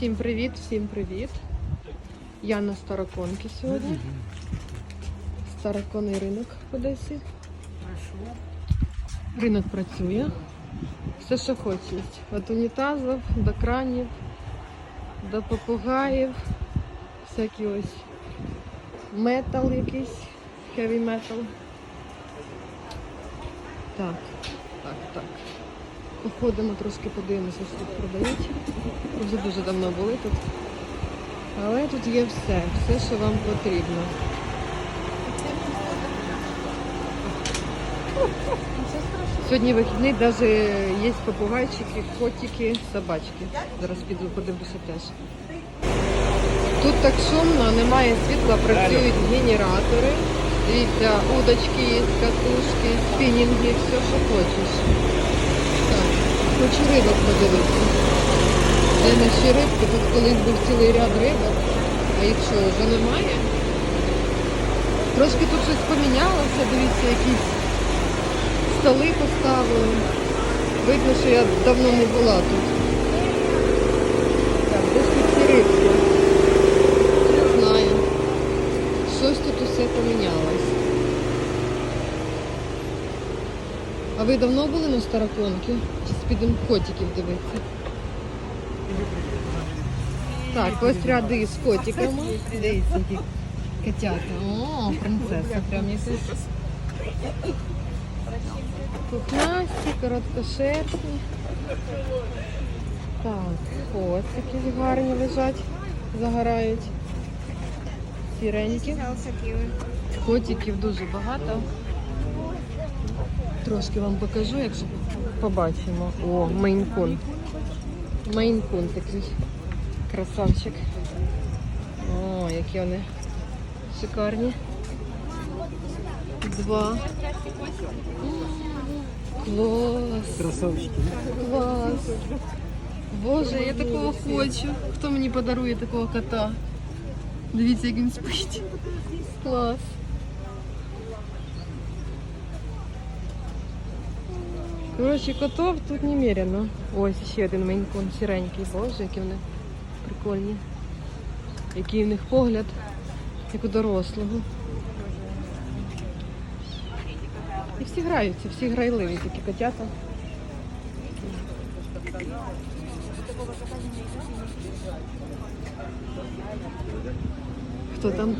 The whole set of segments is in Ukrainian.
Всім привіт, всім привіт. Я на Староконки сьогодні. Староконний ринок в Одесі. Ринок працює. Все, що хочеш. Від унітазів до кранів, до попугаїв, всякі ось метал якийсь, heavy metal. Так, так, так. Походимо трошки подивимося, що тут продають. Вже дуже давно були тут. Але тут є все, все, що вам потрібно. Сьогодні вихідний, навіть є попугайчики, котики, собачки. Зараз піду подивлюся теж. Тут так шумно, немає світла, працюють генератори. Дивіться, удочки катушки, спінінги, все, що хочеш. Хочу рибок подивитися. Де наші рибки? Тут колись був цілий ряд рибок, а їх що, вже немає? Трошки тут щось помінялося, дивіться, якісь столи поставили. Видно, що я давно не була тут. Так, десь тут ці рибки? Не знаю. Щось тут усе помінялось. А ви давно були на Староконки? Чи підемо котиків дивитися? Так, ось ряди з котиками. Дивіться, які котята. О, принцеса, прям якась. Пухнасті, короткошерстні. Так, ось якісь гарні лежать, загорають. Сіренькі. Котиків дуже багато. Трошки вам покажу, якщо побачимо. О, мейнкун. Мейнкун такий красавчик. О, які вони шикарні. Два. Клас. Красавчики. Клас. Боже, я такого хочу. Хто мені подарує такого кота? Дивіться, як він спить. Клас. Коротше, котов тут немерено. Ось ще один мейнкун сіренький. Боже, які вони прикольні. Який в них погляд, як у дорослого. І всі граються, всі грайливі такі котята. Хто там?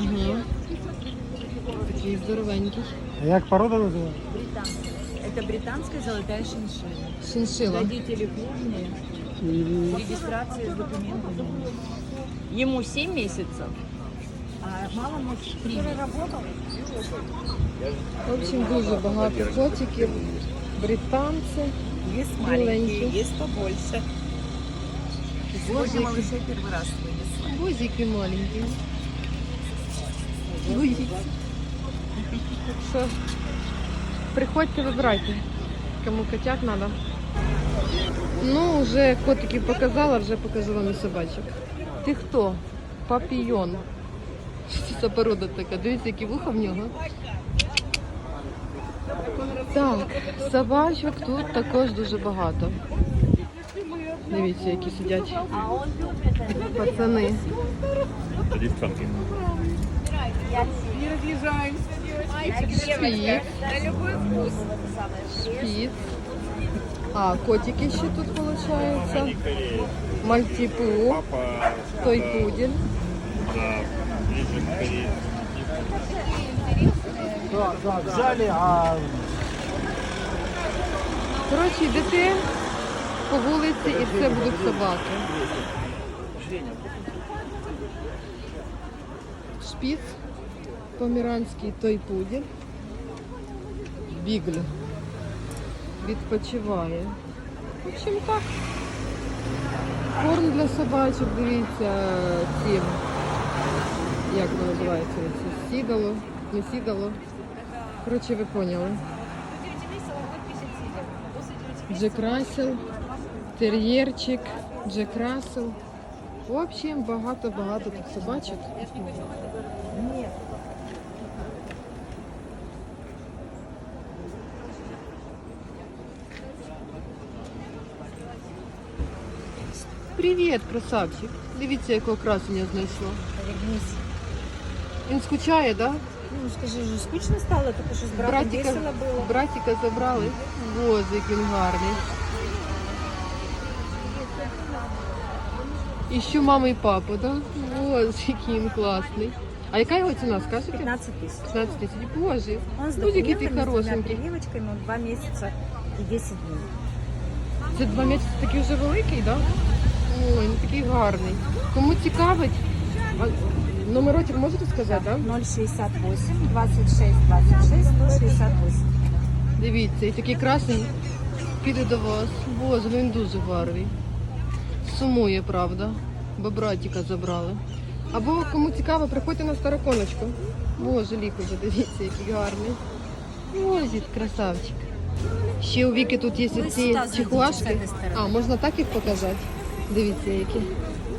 Угу. Такий здоровенький. А як порода називається? Британ. Это британская золотая шиншилла. Шиншила. Родители крупные, регистрация с документами. Ему 7 месяцев, а малому 3 В общем, дуже багато котиків, британці. Есть маленькие, маленькие, есть побольше. Сегодня малышей первый раз вынесла. Бузики маленькі. Бузики. Так що приходьте, вибирайте, кому котят треба. Ну, вже котиків показала, вже покажу вам і собачок. Ти хто? Папійон. Що це порода така? Дивіться, які вуха в нього. Так, собачок тут також дуже багато. Дивіться, які сидять пацани. Шпіц. Шпіц. А, котики ще тут виходить. Мальтіпу, той пудель. взяли, а Коротше, йдете по вулиці і це будуть собаки. Шпіц, поміранський той пудель. Бігль. Відпочиває. В общем, так. Корм для собачок, дивіться, ці, як воно називається, ці сідало, не сідало. Коротше, ви поняли. Джек Рассел, тер'єрчик, Джек Рассел. В общем, багато-багато тут собачок. Привіт, красавчик. Дивіться, якого красення знайшла. Він скучає, так? Да? Ну, скажи, же скучно стало, только что с братом Братика, весело было. братика забрали. Який він гарний. І ще мама і папа, да? Боже, який він класний. А яка його ціна, скажете? 15 тысяч. 15 тисяч. Боже, Он с Будь який ти документами, с двумя хорошенький. прививочками, он 2 месяца и 10 дней. Це два місяці такий вже великий, так? Да? Ой, він такий гарний. Кому цікавить, а, номерочок можете сказати, так? Да? 068 26 26 168. Дивіться, і такий красень піде до вас. Боже, він дуже гарний. Сумує, правда. Бо братіка забрали. Або кому цікаво, приходьте на староконочку. Боже, ліко, дивіться, який гарний. Ой, красавчик. Ще у Віки тут є ці сюди чихуашки. А, можна так їх показати? Дивіться, які.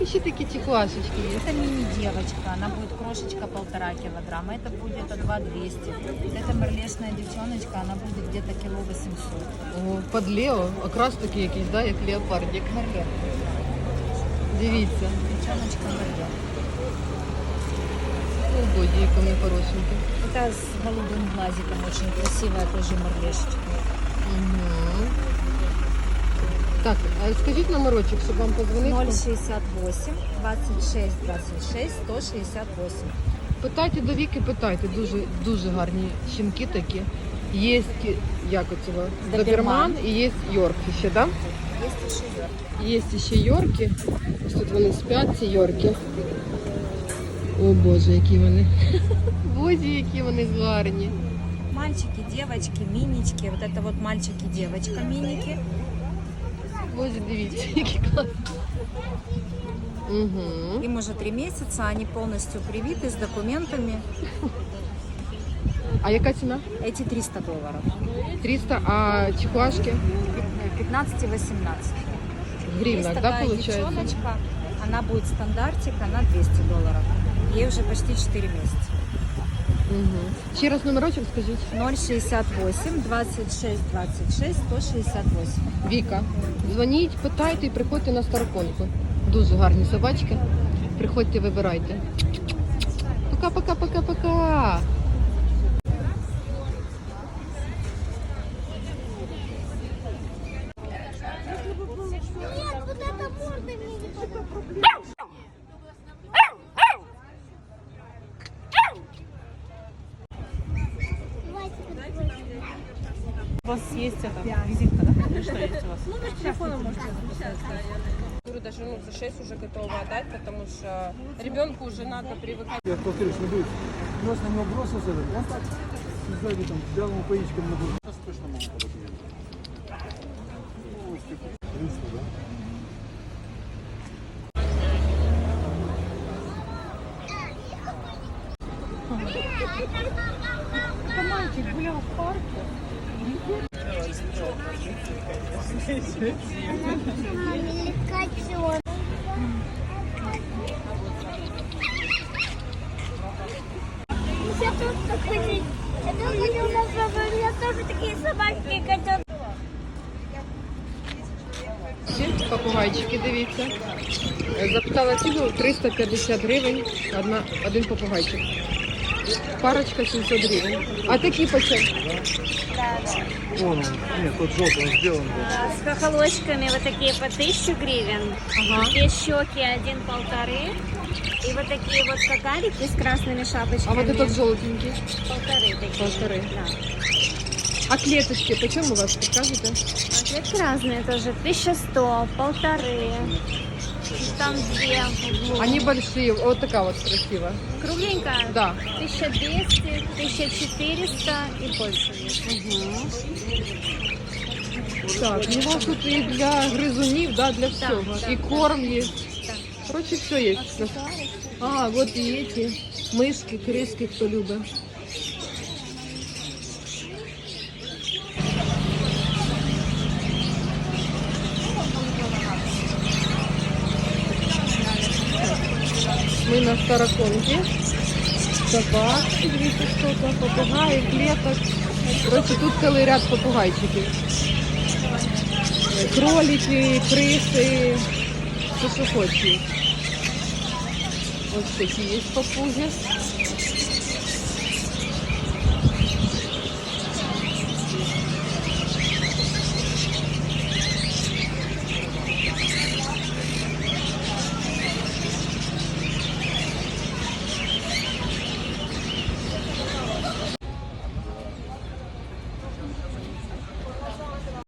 І ще такі чихуашечки є. Это мини-девочка, она будет крошечка полтора килограмма, это будет где-то 2 200. Это мерлешная девчоночка, она будет где-то кило 800. О, під Лео, окрас такий якийсь, да, як леопардик. Мерлен, Дивіться. девчоночка мерлен. О, боді, яка вони хорошенькі. Это с голубым глазиком, очень красивая тоже мерлешечка. Угу. Так, а скажіть номерочок, щоб вам позвонити. 068 26 26 168. Питайте до віки, питайте. Дуже дуже гарні щенки такі. Є як оцього Доберман. доберман і є йорки ще, да? Еще йорк. Є ще йорки. Ось тут вони спять, ці йорки. О Боже, які вони. Боже, які вони гарні. Мальчики, девочки, минички. Вот это вот мальчик и девочка миники. Боже, дивіться, які класні. Угу. Им уже три месяца, они полностью привиты с документами. А яка ціна? Эти 300 долларов. 300, а чихуашки? 15 и 18. В гривнах, Есть да, такая получается? девчоночка, она будет стандартик, она 200 долларов. Ей уже почти 4 месяца. Угу. Ще раз номерочок скажіть. 068 26 26 168. Віка, дзвоніть, питайте і приходьте на староконку. Дуже гарні собачки. Приходьте, вибирайте. Пока-пока-пока-пока. Вас есть это, визитка, да? Или что есть у вас? Говорю, даже ну, за 6 уже готова отдать, потому что ребенку уже надо привыкать. Я повторюсь, не будет. Просто на него бросился, он так сзади там белому поичком на будет. Сейчас точно могу по документам. Ну, ось Попугайчики, дивіться. Запитала ціну 350 гривень, одна, один попугайчик. Парочка 700 гривень. А такі по чому? Вон он. Нет, тот желтый, он сделан был. С хохолочками вот такие по 1000 гривен. Ага. Две щеки один полторы. И вот такие вот кагарики с красными А шапочками. вот этот желтенький? полторы такие. Полторы. Да. А клеточки по чому у вас, підкажете? А клетки разные тоже. 1100, полторы. И Там две. в углу. Они большие, вот такая вот красивая. Кругленькая? Да. 1200, 1400 и больше есть. Так, у вас тут і для гризунів, да, для всього. да. І корм є. Так. Короче, все є. А, вот і эти мишки, криски, хто любить. Ми на староконке. Собак, дивіться, що там, попугаї, клеток. Короче, тут цілий ряд попугайчиків. Кролики, криси, що хочеш. Ось такі є папуги.